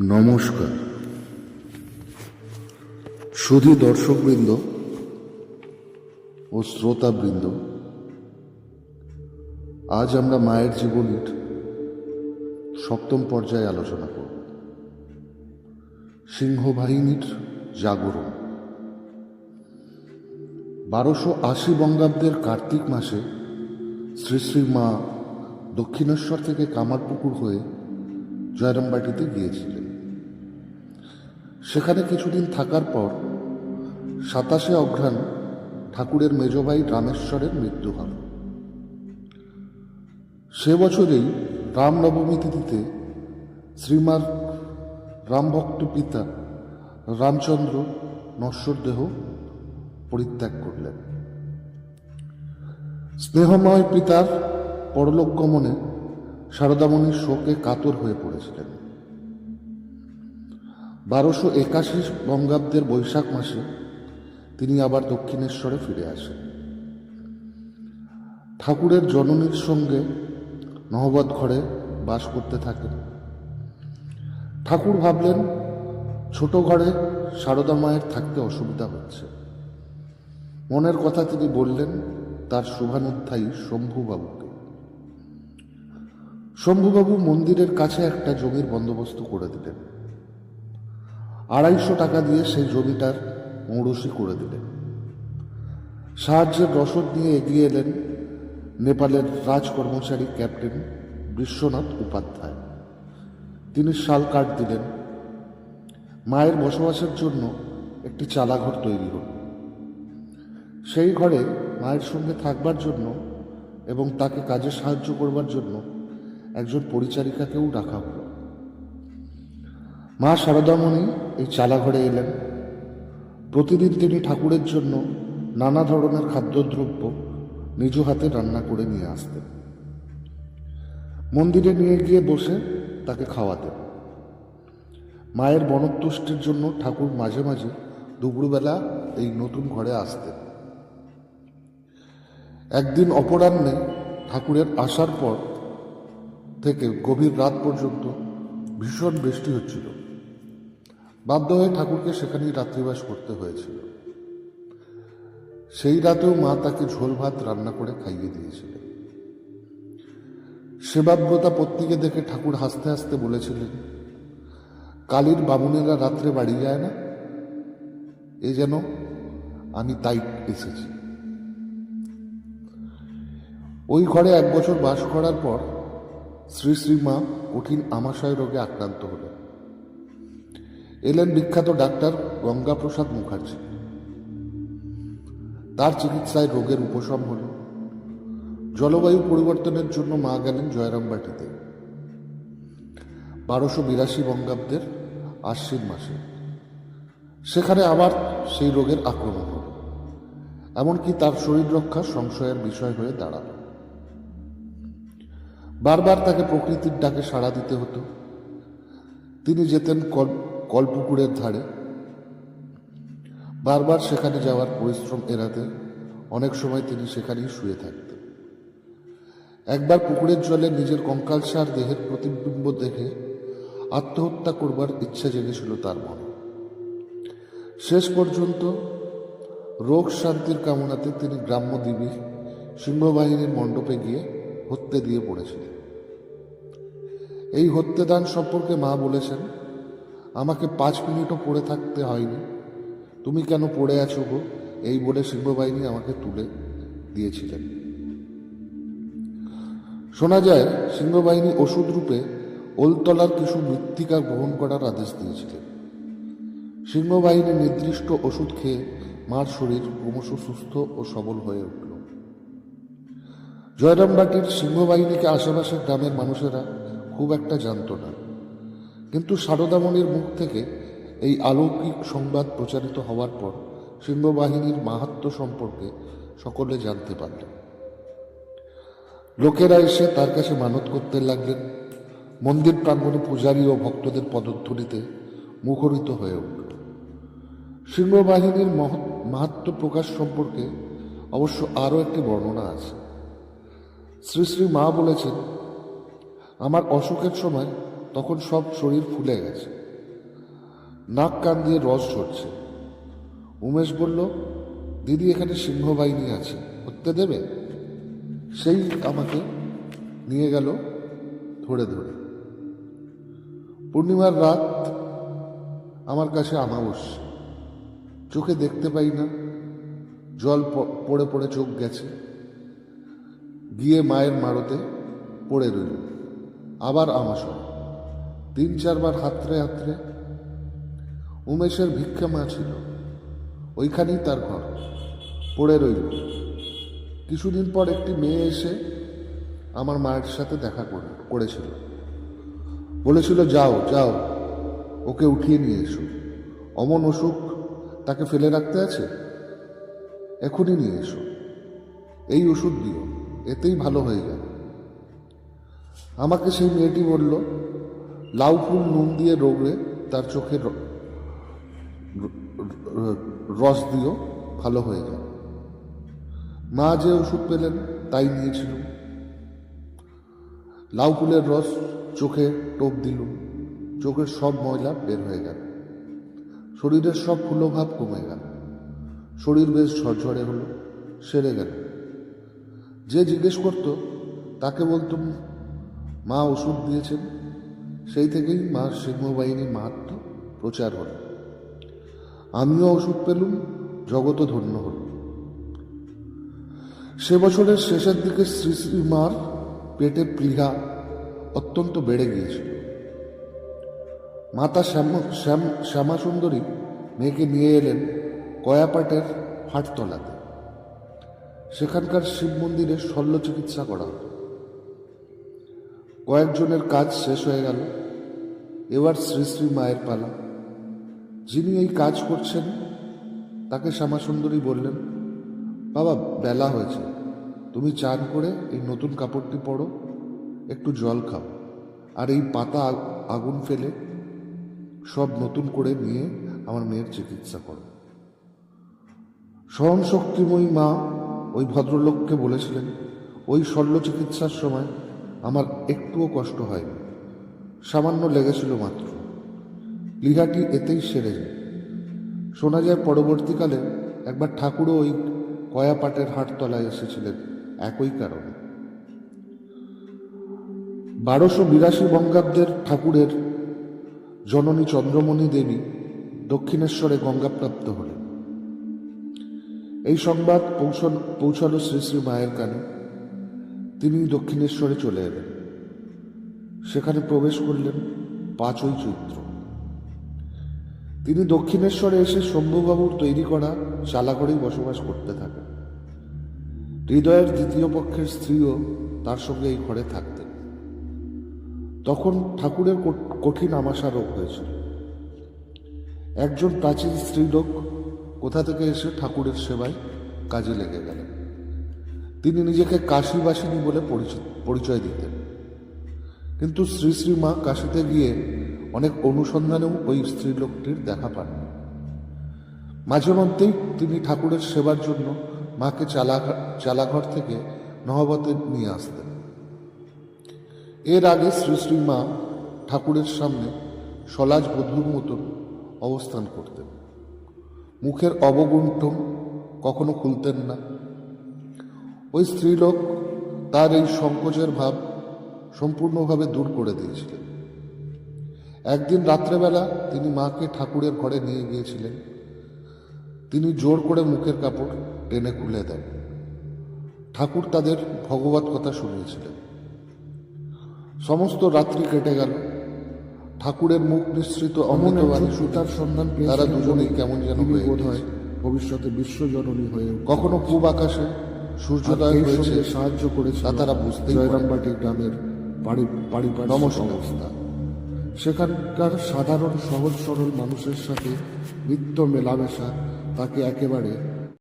নমস্কার। শুধু দর্শকবৃন্দ ও শ্রোতাবৃন্দ, আজ আমরা মায়ের জীবনীর সপ্তম পর্যায়ে আলোচনা করব। সিংহবাহিনীর জাগরণ। বারোশো আশি বঙ্গাব্দের কার্তিক মাসে শ্রী শ্রী মা দক্ষিণেশ্বর থেকে কামারপুকুর হয়ে জয়রামবাটিতে গিয়েছিলেন। সেখানে কিছুদিন থাকার পর সাতাশে অঘ্রাণ ঠাকুরের মেজবাই রামেশ্বরের মৃত্যু হল সে বছরেই রামনবমী তিথিতে শ্রীমার রামভক্ত পিতা রামচন্দ্র নশ্বর দেহ পরিত্যাগ করলেন। স্নেহময় পিতার পরলোক গমনে শারদামণির শোকে কাতর হয়ে পড়েছিলেন। বারোশো একাশি বঙ্গাব্দের বৈশাখ মাসে তিনি আবার দক্ষিণেশ্বরে ফিরে আসেন। ঠাকুরের জননীর সঙ্গে নহবত ঘরে বাস করতে থাকেন। ঠাকুর ভাবলেন, ছোট ঘরে সারদা মায়ের থাকতে অসুবিধা হচ্ছে। মনের কথা তিনি বললেন, তার শুভানুধ্যায়ী শম্ভুবাবুকে। শম্ভুবাবু মন্দিরের কাছে একটা জমির বন্দোবস্ত করে দিলেন আড়াইশো টাকা দিয়ে সেই জমিটার মৌরসি করে দিলেন। সাহায্যের রসদ নিয়ে এগিয়ে এলেন নেপালের রাজ কর্মচারী ক্যাপ্টেন বিশ্বনাথ উপাধ্যায়। তিনি শাল কাঠ দিলেন। মায়ের বসবাসের জন্য একটি চালাঘর তৈরি হল। সেই ঘরে মায়ের সঙ্গে থাকবার জন্য এবং তাকে কাজে সাহায্য করবার জন্য একজন পরিচারিকাকেও রাখা হলো। মা শারদামণি এই চালাঘরে এলেন। প্রতিদিন তিনি ঠাকুরের জন্য নানা ধরনের খাদ্যদ্রব্য নিজ হাতে রান্না করে নিয়ে আসতেন। মন্দিরে নিয়ে গিয়ে বসে তাকে খাওয়াতেন। মায়ের বনতুষ্টির জন্য ঠাকুর মাঝে মাঝে দুপুরবেলা এই নতুন ঘরে আসতেন। একদিন অপরাহ্নে ঠাকুরের আসার পর থেকে গভীর রাত পর্যন্ত ভীষণ বৃষ্টি হচ্ছিল। বাধ্য হয়ে ঠাকুরকে সেখানেই রাত্রিবাস করতে হয়েছিল। সেই রাতেও মা তাকে ঝোল ভাত রান্না করে খাইয়ে দিয়েছিলেন। সেবাব্রতা পত্নীকে দেখে ঠাকুর হাসতে হাসতে বলেছিলেন, কালীর বামুনেরা রাত্রে বাড়ি যায় না? এ যেন আমি তাই এসেছি। ওই ঘরে এক বছর বাস করার পর শ্রী শ্রী মা কঠিন আমাশয় রোগে আক্রান্ত হলেন। এলেন বিখ্যাত ডাক্তার গঙ্গাপ্রসাদ মুখার্জি। তার চিকিৎসায় রোগের উপশম হল জলবায়ু পরিবর্তনের জন্য মা গেলেন জয়রামবাটিতে। বারোশো বিরাশি বঙ্গাব্দের আশ্বিন মাসে। সেখানে আবার সেই রোগের আক্রমণ হল। এমনকি তার শরীর রক্ষা সংশয়ের বিষয় হয়ে দাঁড়াল। বারবার তাকে প্রকৃতির ডাকে সাড়া দিতে হতো। তিনি যেতেন কলপুকুরের ধারে। বারবার সেখানে যাওয়ার পরিশ্রম এড়াতে অনেক সময় তিনি সেখানেই শুয়ে থাকতেন। একবার পুকুরের জলে নিজের কঙ্কালসার দেহের প্রতিবিম্ব দেখে আত্মহত্যা করবার ইচ্ছা জেগেছিল তার মনে। শেষ পর্যন্ত রোগ শান্তির কামনাতে তিনি গ্রাম্য দেবী সিংহবাহিনীর মণ্ডপে গিয়ে হত্যে দিয়ে পড়েছিলেন। এই হত্যেদান সম্পর্কে মা বলেছেন আমাকে পাঁচ মিনিটও পড়ে থাকতে হয়নি। তুমি কেন পড়ে আছো গো? এই বলে সিংহবাহিনী আমাকে তুলে দিয়েছিলেন। শোনা যায় সিংহবাহিনী ওষুধ রূপে ওলতলার কিছু মৃত্তিকা গ্রহণ করার আদেশ দিয়েছিলেন। সিংহবাহিনী নির্দিষ্ট ওষুধ খেয়ে মার শরীর ক্রমশ সুস্থ ও সবল হয়ে উঠল। জয়রামবাটির সিংহবাহিনীকে আশেপাশের গ্রামের মানুষেরা খুব একটা জানত না। কিন্তু সারদামণির মুখ থেকে এই আলৌকিক সংবাদ প্রচারিত হওয়ার পর সিংহবাহিনীর মাহাত্ম সম্পর্কে সকলে জানতে পারলেন লোকেরা এসে তার কাছে মানত করতে লাগলেন। মন্দির প্রাঙ্গণে পূজারী ও ভক্তদের পদধ্বনিতে মুখরিত হয়ে উঠল। সিংহবাহিনীর মাহাত্ম প্রকাশ সম্পর্কে অবশ্য আরও একটি বর্ণনা আছে। শ্রী শ্রী মা বলেছেন, আমার অসুখের সময় তখন সব শরীর ফুলে গেছে। নাক কান দিয়ে রস ঝরছে। উমেশ বলল, দিদি এখানে সিংহ বাহিনী আছে, করতে দেবে? সেই আমাকে নিয়ে গেল ধরে ধরে। পূর্ণিমার রাত আমার কাছে আমাবস্যা চোখে দেখতে পাই না, জল পড়ে পড়ে চোখ গেছে। গিয়ে মায়ের মারতে পড়ে রইল। আবার আমাশয় তিন চারবার হাতড়ে হাতড়ে। উমেশের ভিক্ষা মা ছিল। ওইখানেই তার ঘর। পড়ে রইল। কিছুদিন পর একটি মেয়ে এসে আমার মায়ের সাথে দেখা করে, করেছিল। বলেছিল, যাও যাও, ওকে উঠিয়ে নিয়ে এসো। অমন অসুখ তাকে ফেলে রাখতে আছে? এখনই নিয়ে এসো। এই ওষুধ দিও, এতেই ভালো হয়ে যাবে। আমাকে সেই মেয়েটি বলল লাউ ফুল নুন দিয়ে রোগড়ে তার চোখে র- র- র- রস দিও ভালো হয়ে যাবে মা যে ওষুধ পেলেন তাই নিয়েছিল লাউ ফুলের রস চোখে টোপ দিলুম। চোখের সব ময়লা বের হয়ে গেল। শরীরের সব ফুলভাব কমে গেল। শরীর বেশ ঝরঝরে হলো, সেরে গেল। যে জিজ্ঞেস করতো, তাকে বলতুম, মা ওষুধ দিয়েছেন? সেই থেকেই মা সিংহবাহিনীর মাহাত্ম প্রচার হল। আমিও ওষুধ পেলুম জগত ধন্য হল। সে বছরের শেষের দিকে শ্রী শ্রী মার পেটে প্লীহা অত্যন্ত বেড়ে গিয়েছিল। মাতা শ্যাম শ্যাম শ্যামা সুন্দরী মেয়েকে নিয়ে এলেন কয়াপাটের হাটতলাতে। সেখানকার শিব মন্দিরে শল্য চিকিৎসা করা হতো। কয়েকজনের কাজ শেষ হয়ে গেল। এবার শ্রী শ্রী মায়ের পালা। যিনি এই কাজ করছেন, তাকে শ্যামাসুন্দরী বললেন, বাবা, বেলা হয়েছে। তুমি চান করে এই নতুন কাপড়টি পরো, একটু জল খাও। আর এই পাতা আগুন ফেলে সব নতুন করে নিয়ে আমার মেয়ের চিকিৎসা করো। সহন শক্তিময়ী মা ওই ভদ্রলোককে বলেছিলেন, ওই শল্য চিকিৎসার সময় আমার একটুও কষ্ট হয়নি। সামান্য লেগেছিল মাত্র। লিঘাটি এতেই সেরে যায়। শোনা যায় পরবর্তীকালে একবার ঠাকুরও ওই কয়াপাটের হাটতলায় এসেছিলেন একই কারণে। বারোশো বিরাশি বঙ্গাব্দের ঠাকুরের জননী চন্দ্রমণি দেবী দক্ষিণেশ্বরে গঙ্গাপ্রাপ্ত হলেন। এই সংবাদ পৌঁছন পৌঁছালো শ্রী শ্রী মায়ের কানে। তিনি দক্ষিণেশ্বরে চলে এলেন। সেখানে প্রবেশ করলেন পাঁচই চৈত্র। তিনি দক্ষিণেশ্বরে এসে শম্ভুবাবুর তৈরি করা চালাঘরেই বসবাস করতে থাকেন। হৃদয়ের দ্বিতীয় পক্ষের স্ত্রীও তার সঙ্গে এই ঘরে থাকতেন। তখন ঠাকুরের কঠিন আমাশা রোগ হয়েছিল। একজন প্রাচীন স্ত্রীলোক কোথা থেকে এসে ঠাকুরের সেবায় কাজে লেগে গেলেন? তিনি নিজেকে কাশীবাসিনী বলে পরিচয় দিতেন। কিন্তু শ্রী শ্রী মা কাশিতে গিয়ে অনেক অনুসন্ধানেও ওই স্ত্রীলোকটির দেখা পাননি। মাঝে মধ্যেই তিনি ঠাকুরের সেবার জন্য মাকে চালা চালাঘর থেকে নহবতে নিয়ে আসতেন। এর আগে শ্রী শ্রী মা ঠাকুরের সামনে সলাজ বধুর মতন অবস্থান করতেন। মুখের অবগুণ্ঠন কখনো খুলতেন না। ওই স্ত্রীলোক তার এই সংকোচের ভাব সম্পূর্ণভাবে দূর করে দিয়েছিলেন। একদিন রাত্রেবেলা তিনি মাকে ঠাকুরের ঘরে নিয়ে গিয়েছিলেন। তিনি জোর করে মুখের কাপড় টেনে খুলে দেন। ঠাকুর তাদের ভগবত কথা শুনিয়েছিলেন। সমস্ত রাত্রি কেটে গেল। ঠাকুরের মুখ নিঃসৃত অমৃত বাণী সুতার সন্ধান তারা দুজনেই কেমন যেন বোধ হয় ভবিষ্যতে বিশ্বজননী হয়ে কখনো পূব আকাশে সূর্যোদয় হয়েছে সাহায্য করেছে তা তারা বুঝতে। জয়রামবাটি গ্রামের বাড়ি বাড়ি নমসংস্থা সেখানকার সাধারণ সহজ সরল মানুষের সাথে নিত্য মেলামেশা তাকে একেবারে